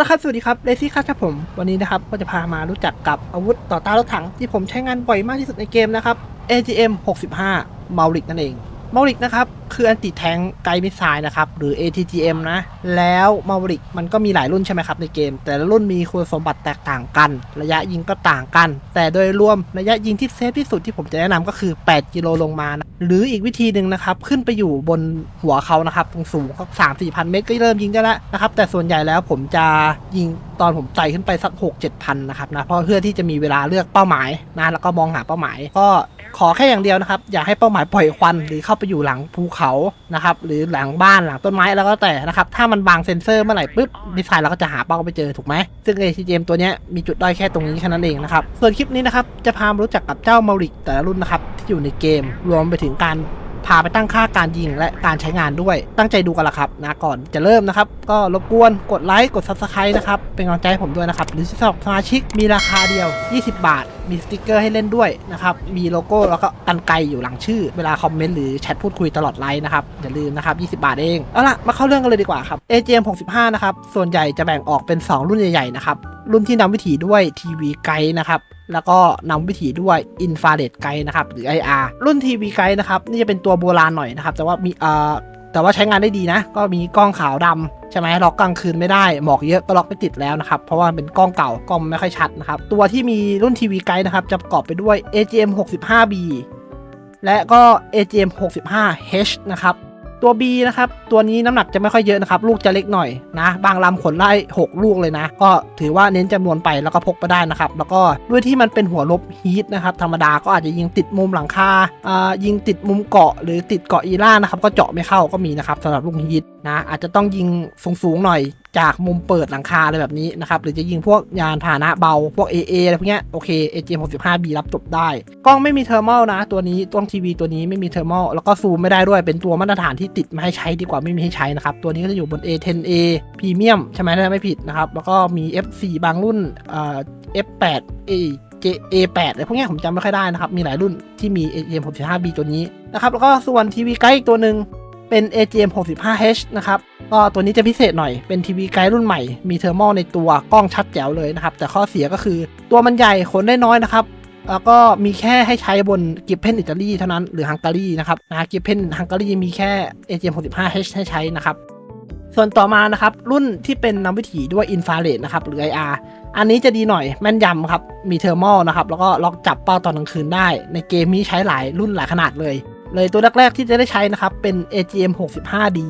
ละครับ สวัสดีครับเลซี่ครับผม วันนี้นะครับก็จะพามารู้จักกับอาวุธต่อต้านรถถัง ที่ผมใช้งานบ่อยมากที่สุดในเกมนะครับ AGM 65 m a u r i c นั่นเอง m a u r i c นะครับ คืออันติแทงไกลมิสไซล์นะครับ หรือ ATGM นะ แล้ว m a u r i c มันก็มีหลายรุ่นใช่ไหมครับในเกม แต่ละรุ่นมีคุณสมบัติแตกต่างกัน ระยะยิงก็ต่างกัน แต่โดยรวมระยะยิงที่เซฟที่สุดที่ผมจะแนะนำก็คือ 8 กิโลลงมานะหรืออีกวิธีหนึ่งนะครับ ขึ้นไปอยู่บนหัวเขานะครับตรงสูงก็สามสี่พันเมตรก็เริ่มยิงได้แล้วนะครับ แต่ส่วนใหญ่แล้วผมจะยิงตอนผมไต่ขึ้นไปสัก6 7พันนะครับนะเพราะเพื่อที่จะมีเวลาเลือกเป้าหมายนะแล้วก็มองหาเป้าหมาย ก็ ขอแค่อย่างเดียวนะครับ อย่าให้เป้าหมายปล่อยควันหรือเข้าไปอยู่หลังภูเขานะครับ หรือหลังบ้านหลังต้นไม้แล้วก็แต่นะครับ ถ้ามันบางเซ็นเซอร์เมื่อไหร่ปุ๊บมิสไซล์เราก็จะหาเป้าไปเจอถูกไหมซึ่ง ACGM ตัวนี้มีจุดด้อยแค่ตรงนี้แค่นั้นเองนะครับ ส่วนคลิปนี้นะครับจะพามารู้จักกับเจ้ามาริกแต่ละรุ่นนะครับที่อยู่ในเกม รวมไปถึงการาไปตั้งค่าการยิงและการใช้งานด้วย ตั้งใจดูกันละครับนะก่อนจะเริ่มนะครับ ก็รบกวนกดไลค์กด Subscribe นะครับ เป็นกำลังใจให้ผมด้วยนะครับ หรือสำหรับสมาชิกมีราคาเดียว 20 บาท มีสติกเกอร์ให้เล่นด้วยนะครับ มีโลโก้แล้วก็กันไกลอยู่หลังชื่อ เวลาคอมเมนต์หรือแชทพูดคุยตลอดไลฟ์นะครับ อย่าลืมนะครับ 20 บาทเอง เอาล่ะ มาเข้าเรื่องกันเลยดีกว่าครับ AGM 65 นะครับ ส่วนใหญ่จะแบ่งออกเป็น 2 รุ่นใหญ่ๆนะครับ รุ่นที่นำวิถีด้วยทีวีไกด์นะครับแล้วก็นำวิถีด้วยอินฟราเรดไกด์นะครับหรือ IR รุ่นทีวีไกด์นะครับนี่จะเป็นตัวโบราณหน่อยนะครับแต่ว่ามีเอ่อแต่ว่าใช้งานได้ดีนะ ก็มีกล้องขาวดำใช่ไหมล็อกกลางคืนไม่ได้หมอกเยอะก็ล็อกไม่ติดแล้วนะครับ เพราะว่าเป็นกล้องเก่ากล้องไม่ค่อยชัดนะครับ ตัวที่มีรุ่นทีวีไกด์นะครับ จะประกอบไปด้วย AGM 65B และก็ AGM 65H นะครับ ตัว B นะครับ ตัวนี้น้ำหนักจะไม่ค่อยเยอะนะครับ ลูกจะเล็กหน่อยนะ บางลำขนได้ 6 ลูกเลยนะ ก็ถือว่าเน้นจำนวนไปแล้วก็พกไปได้นะครับ แล้วก็ด้วยที่มันเป็นหัวลบฮีทนะครับ ธรรมดาก็อาจจะยิงติดมุมหลังคาอ่ายิงติดมุมเกาะหรือติดเกาะอีล่านะครับ ก็เจาะไม่เข้าก็มีนะครับสำหรับลูกฮีทนะ อาจจะต้องยิงสูงๆหน่อยจากมุมเปิดหลังคาอะไรแบบนี้นะครับหรือจะยิงพวกยานพาหนะเบาพวก AA อะไรพวกเนี้ยโอเค AGM 65B รับจบได้ กล้องไม่มีเทอร์มอลนะ ตัวนี้กล้องทีวีตัวนี้ไม่มีเทอร์มอลแล้วก็ซูมไม่ได้ด้วยเป็นตัวมาตรฐานที่ติดมาให้ใช้ดีกว่าไม่มีให้ใช้นะครับ ตัวนี้ก็จะอยู่บน A10A Premium ใช่ไหมถ้าไม่ผิดนะครับ แล้วก็มี F4 บางรุ่นเอ่อ F8 A J A8 อะไรพวกเนี้ยผมจำไม่ค่อยได้นะครับ มีหลายรุ่นที่มี AGM 65B ตัวนี้นะครับแล้วก็ส่วนทีวีไกด์อีกตัวหนึ่งเป็น AGM 65H นะครับ ก็ตัวนี้จะพิเศษหน่อยเป็นทีวีไกด์รุ่นใหม่ มีเทอร์มอลในตัวกล้องชัดแจ๋วเลยนะครับ แต่ข้อเสียก็คือตัวมันใหญ่ขนได้น้อยนะครับ แล้วก็มีแค่ให้ใช้บนกิฟเพนอิตาลีเท่านั้นหรือฮังการีนะครับนะกิฟเพนฮังการีมีแค่ AGM 65H ให้ใช้นะครับส่วนต่อมานะครับ รุ่นที่เป็นนำวิถีด้วยอินฟราเรดนะครับหรือ IR อันนี้จะดีหน่อยแม่นยำครับ มีเทอร์มอลนะครับ แล้วก็ล็อกจับเป้าตอนกลางคืนได้ ในเกมนี้ใช้หลายรุ่นหลายขนาดเลย เลยตัวแรก ๆ ที่จะได้ใช้นะครับ เป็น AGM 65D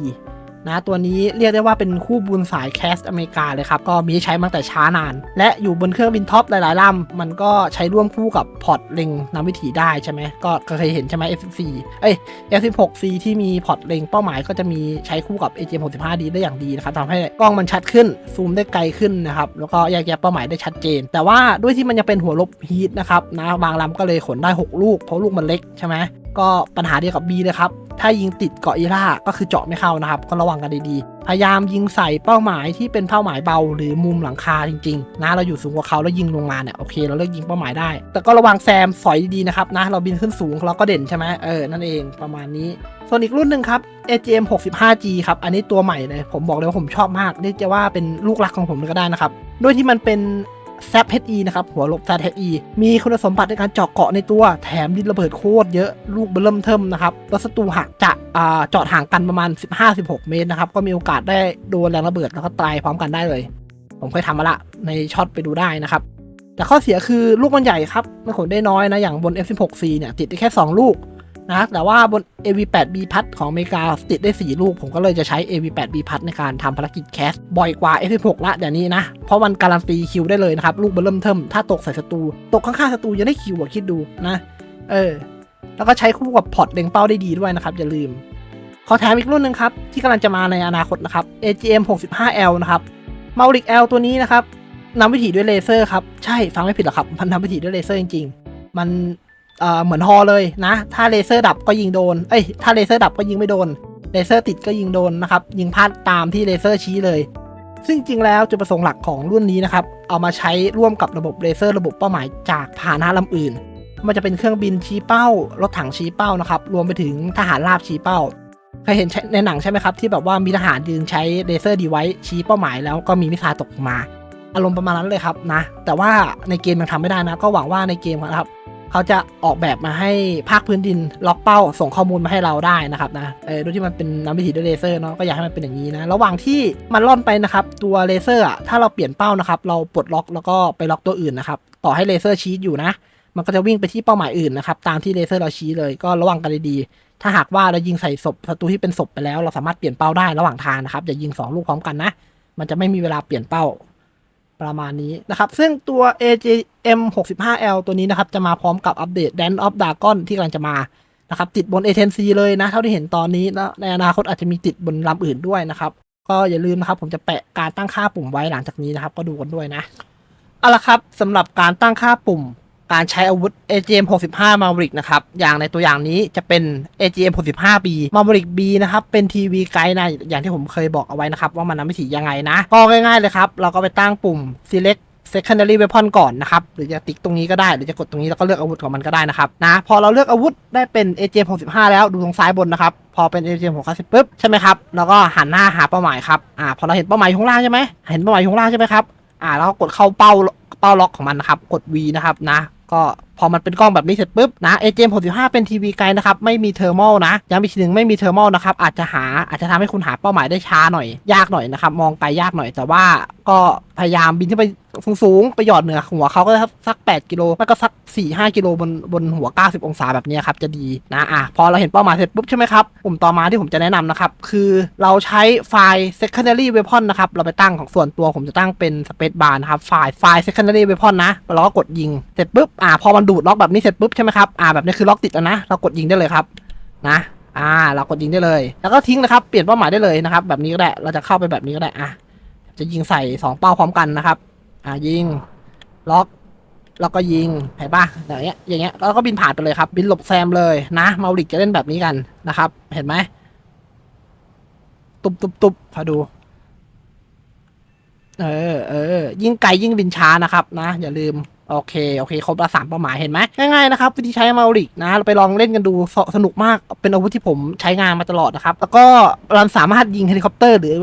นะตัวนี้เรียกได้ว่าเป็นคู่บุญสายแคสอเมริกาเลยครับ ก็มีใช้มาตั้งแต่ช้านาน และอยู่บนเครื่องบินท็อปหลายๆลำมันก็ใช้ร่วมคู่กับพอร์ตเล็งนำวิถีได้ใช่ไหมก็เคยเห็นใช่ไหม F14 เอ้ย F16C ที่มีพอร์ตเล็งเป้าหมายก็จะมีใช้คู่กับ AGM 65D ได้อย่างดีนะครับทำให้กล้องมันชัดขึ้นซูมได้ไกลขึ้นนะครับแล้วก็แยกแยะเป้าหมายได้ชัดเจน แต่ว่าด้วยที่มันยังเป็นหัวลบฮีทนะครับนะบางลำก็เลยขนได้ 6 ลูกเพราะลูกมันเล็กใช่ไหมก็ปัญหาเดียวกับ B เลยครับ ถ้ายิงติดเกาะอีล่าก็คือเจาะไม่เข้านะครับ ก็ระวังกันดีๆ พยายามยิงใส่เป้าหมายที่เป็นเป้าหมายเบา หรือมุมหลังคาจริงๆ นะเราอยู่สูงกว่าเขาแล้วยิงลงมาเนี่ยโอเคเราเลือกยิงเป้าหมายได้ แต่ก็ระวังแซมสอยดีๆนะครับนะเราบินขึ้นสูงเราก็เด่นใช่ไหมเออนั่นเองประมาณนี้ส่วนอีกรุ่นหนึ่งครับ AGM 65G ครับ อันนี้ตัวใหม่เลย ผมบอกเลยว่าผมชอบมาก เรียกจะว่าเป็นลูกรักของผมเลยก็ได้นะครับ ด้วยที่มันเป็น แซป HE นะครับ หัวลบ z HE มีคุณสมบัติในการเจาะเกาะในตัวแถมดินระเบิดโคตรเยอะลูกเบลเริ่มเทิมนะครับแล้วศัตรูหักจะอ่าเจาะห่างกันประมาณ 15-16 เมตรนะครับ ก็มีโอกาสได้โดนแรงระเบิดแล้วก็ตายพร้อมกันได้เลย ผมเคยทำมาละในช็อตไปดูได้นะครับแต่ข้อเสียคือลูกมันใหญ่ครับมันขนได้น้อยนะอย่างบน F16C เนี่ยติดได้แค่ 2 ลูก นะแต่ว่าบน AV8B พัดของอเมริกาติดได้ 4 ลูก ผมก็เลยจะใช้ AV8B พัดในการทำภารกิจแคสบ่อยกว่า F16 ละเดี๋ยวนี้นะ เพราะมันการันตีคิวได้เลยนะครับ ลูกเบิ่มเทิมถ้าตกใส่ศัตรู ตกข้างๆศัตรูยังได้คิวอะคิดดูนะ เออ แล้วก็ใช้คู่กับพอร์ตเล็งเป้าได้ดีด้วยนะครับ อย่าลืม ขอแถมอีกรุ่นหนึ่งครับที่กำลังจะมาในอนาคตนะครับ AGM 65L นะครับ m a u r i c L ตัวนี้นะครับนำวิถีด้วยเลเซอร์ครับใช่ฟังไม่ผิดหรอกครับมันนำวิถีด้วยเลเซอร์จริงๆมัน เอ่อเหมือนฮอเลยนะ ถ้าเลเซอร์ดับก็ยิงโดน เอ้ย ถ้าเลเซอร์ดับก็ยิงไม่โดน เลเซอร์ติดก็ยิงโดนนะครับ ยิงพลาดตามที่เลเซอร์ชี้เลย ซึ่งจริงแล้วจุดประสงค์หลักของรุ่นนี้นะครับ เอามาใช้ร่วมกับระบบเลเซอร์ระบบเป้าหมายจากพาหนะลำอื่น มันจะเป็นเครื่องบินชี้เป้า รถถังชี้เป้านะครับ รวมไปถึงทหารราบชี้เป้า เคยเห็นในหนังใช่ไหมครับ ที่แบบว่ามีทหารยืนใช้เลเซอร์ดีไว้ชี้เป้าหมายแล้วก็มีมิสไซล์ตกมา อารมณ์ประมาณนั้นเลยครับนะ แต่ว่าในเกมยังทำไม่ได้นะ ก็หวังว่าในเกมนะครับ เขาจะออกแบบมาให้ภาคพื้นดินล็อกเป้า ส่งข้อมูลมาให้เราได้นะครับนะเออโดยที่มันเป็นน้ำวิถีด้วยเลเซอร์เนาะก็อยากให้มันเป็นอย่างนี้นะระหว่างที่มันล่อนไปนะครับตัวเลเซอร์อะถ้าเราเปลี่ยนเป้านะครับเราปลดล็อกแล้วก็ไปล็อกตัวอื่นนะครับต่อให้เลเซอร์ชี้อยู่นะมันก็จะวิ่งไปที่เป้าหมายอื่นนะครับตามที่เลเซอร์เราชี้เลยก็ระวังกันดีๆถ้าหากว่าเรายิงใส่ศพศัตรูที่เป็นศพไปแล้ว เราสามารถเปลี่ยนเป้าได้ระหว่างทางนะครับอย่ายิงสองลูกพร้อมกันนะ มันจะไม่มีเวลาเปลี่ยนเป้า ประมาณนี้นะครับ ซึ่งตัว AGM 65L ตัวนี้นะครับ จะมาพร้อมกับอัปเดต Dance of Dragon ที่กำลังจะมานะครับ ติดบน A10C เลยนะ เท่าที่เห็นตอนนี้แล้วในอนาคตอาจจะมีติดบนลำอื่นด้วยนะครับ ก็อย่าลืมนะครับ ผมจะแปะการตั้งค่าปุ่มไว้หลังจากนี้นะครับ ก็ดูกันด้วยนะเอาละครับสำหรับการตั้งค่าปุ่ม การใช้อาวุธ AGM 65 Maverick นะครับ อย่างในตัวอย่างนี้จะเป็น AGM 65 B Maverick B นะครับ เป็นทีวีไกด์นะ อย่างที่ผมเคยบอกเอาไว้นะครับ ว่ามันนำวิถียังไงนะ ก็ง่ายๆเลยครับ เราก็ไปตั้งปุ่ม select secondary weapon ก่อนนะครับ หรือจะติ๊กตรงนี้ก็ได้ หรือจะกดตรงนี้แล้วก็เลือกอาวุธของมันก็ได้นะครับ นะ พอเราเลือกอาวุธได้เป็น AGM 65 แล้วดูตรงซ้ายบนนะครับ พอเป็น AGM 60ปุ๊บใช่ไหมครับ แล้วก็หันหน้าหาเป้าหมายครับ อ่า พอเราเห็นเป้าหมายอยู่ข้างล่างใช่ไหมเห็นเป้าหมายข้างล่างใช่ไหมครับ อ่า แล้วก็กดเข้าเป้าเป้าล็อกของมันนะครับ กด V นะครับนะ ก็ พอมันเป็นกล้องแบบนี้เสร็จปุ๊บนะ AGM 65เป็นทีวีไกลนะครับไม่มีเทอร์มอลนะย้ำอีกทีหนึ่งไม่มีเทอร์มอลนะครับอาจจะหาอาจจะทำให้คุณหาเป้าหมายได้ช้าหน่อย ยากหน่อยนะครับมองไกลยากหน่อย แต่ว่าก็พยายามบินขึ้นไปสูงๆไปหยอดเหนือหัวเขาก็สัก 8 กิโลไม่ก็สัก 4-5 กิโลบนบนหัว 90 องศาแบบนี้ครับจะดีนะอะพอเราเห็นเป้าหมายเสร็จปุ๊บใช่ไหมครับปุ่มต่อมาที่ผมจะแนะนำนะครับ คือเราใช้ไฟล์ secondary weapon นะครับ เราไปตั้งของส่วนตัวผมจะตั้งเป็น space bar นะครับไฟล์ไฟล์ secondary weapon นะ เราก็กดยิงเสร็จปุ๊บอะพอมันดูดล็อกแบบนี้เสร็จปุ๊บใช่ไหมครับอ่าแบบนี้คือล็อกติดแล้วนะ เรากดยิงได้เลยครับนะ อ่า เรากดยิงได้เลย แล้วก็ทิ้งนะครับเปลี่ยนเป้าหมายได้เลยนะครับ แบบนี้ก็ได้เราจะเข้าไปแบบนี้ก็ได้อะจะยิงใส่สองเป้าพร้อมกันนะครับ อ่ายิงล็อกแล้วก็ยิงเห็นปะอย่างเงี้ยอย่างเงี้ยแล้วก็บินผ่านไปเลยครับ บินหลบแซมเลยนะมาริกจะเล่นแบบนี้กันนะครับ เห็นไหมตุบตุบตุบขอดู เออเออยิ่งไกลยิ่งบินช้านะครับ นะ อย่าลืม โอเค โอเค ครบละสามเป้าหมายเห็นไหมง่ายๆนะครับวิธีใช้มาริกนะเราไปลองเล่นกันดูสสนุกมากเป็นอาวุธที่ผมใช้งานมาตลอดนะครับ แล้วก็เราสามารถยิงเฮลิคอปเตอร์หรือ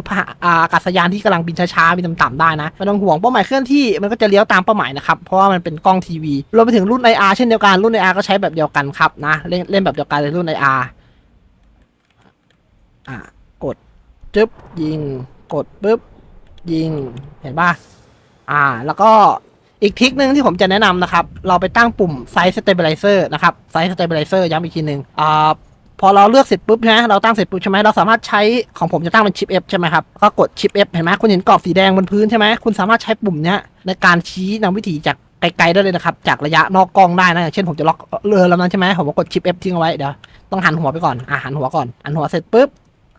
อากาศยานที่กำลังบินช้าๆบินต่ำๆได้นะไม่ต้องห่วงเป้าหมายเคลื่อนที่มันก็จะเลี้ยวตามเป้าหมายนะครับเพราะว่ามันเป็นกล้องทีวีรวมไปถึงรุ่น IR เช่นเดียวกันรุ่น IR ก็ใช้แบบเดียวกันครับนะเล่นเล่นแบบเดียวกันเลยรุ่น IR อะกดจึ๊บยิงกดปุ๊บยิงเห็นป่ะอ่า แล้วก็ อีกทริคหนึ่งที่ผมจะแนะนำนะครับ เราไปตั้งปุ่ม Size Stabilizer นะครับ Size Stabilizer ย้ำอีกทีหนึ่งอ่าพอเราเลือกเสร็จปุ๊บใช่ไหมเราตั้งเสร็จปุ๊บใช่ไหมเราสามารถใช้ของผมจะตั้งเป็นชิป F ใช่ไหมครับ ก็กดชิป F เห็นไหมคุณเห็นกรอบสีแดงบนพื้นใช่ไหมคุณสามารถใช้ปุ่มเนี้ยในการชี้นำวิถีจากไกลๆได้เลยนะครับ จากระยะนอกกล้องได้นะอย่างเช่นผมจะล็อกเรือลำนั้นใช่ไหมผมก็กดชิป F ทิ้งเอาไว้เดี๋ยวต้องหันหัวไปก่อนอ่าหันหัวก่อนหันหัวเสร็จปุ๊บ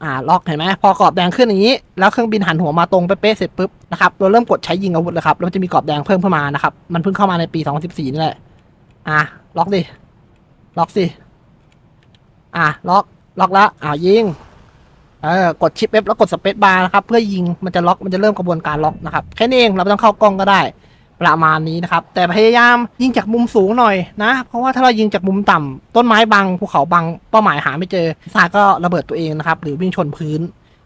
อ่าล็อกเห็นไหมพอกรอบแดงขึ้นอย่างนี้ แล้วเครื่องบินหันหัวมาตรงไปเป๊ะเสร็จปุ๊บนะครับเราเริ่มกดใช้ยิงอาวุธเลยครับแล้วจะมีกรอบแดงเพิ่มเข้ามานะครับมันเพิ่งเข้ามาในปี 2014 นี่แหละอะล็อกดิล็อกสิอะล็อกล็อกล้วอ่ายิงเออกดชิป F แล้วกดสเปซบาร์นะครับเพื่อยิงมันจะล็อกมันจะเริ่มกระบวนการล็อกนะครับแค่นี้เองเราไม่ต้องเข้ากล้องก็ได้ ประมาณนี้นะครับ แต่พยายามยิงจากมุมสูงหน่อยนะ เพราะว่าถ้าเรายิงจากมุมต่ำต้นไม้บังภูเขาบังเป้าหมายหาไม่เจอซาก็ระเบิดตัวเองนะครับ หรือวิ่งชนพื้น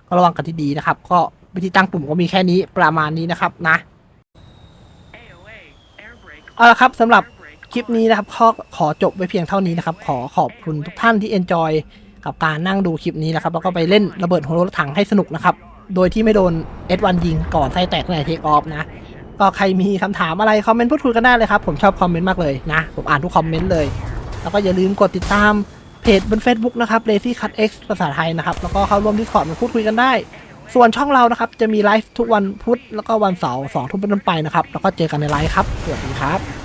ก็ระวังกันที่ดีนะครับ ก็วิธีตั้งปุ่มก็มีแค่นี้ประมาณนี้นะครับนะเอาละครับสำหรับคลิปนี้นะครับขอขอจบไว้เพียงเท่านี้นะครับ ขอขอบคุณทุกท่านที่ enjoy กับการนั่งดูคลิปนี้นะครับ แล้วก็ไปเล่นระเบิดหัวรถถังให้สนุกนะครับ โดยที่ไม่โดน S1 ยิงก่อนไส้แตกในเทคออฟนะ ก็ใครมีคำถามอะไรคอมเมนต์พูดคุยกันได้เลยครับ ผมชอบคอมเมนต์มากเลยนะ ผมอ่านทุกคอมเมนต์เลย แล้วก็อย่าลืมกดติดตามเพจบน Facebook นะครับ Lazy Cut X ภาษาไทยนะครับ แล้วก็เข้าร่วม Discord มาพูดคุยกันได้ ส่วนช่องเรานะครับ จะมีไลฟ์ทุกวันพุธแล้วก็วันเสาร์สองทุ่มเป็นต้นไปนะครับ แล้วก็เจอกันในไลฟ์ครับ สวัสดีครับ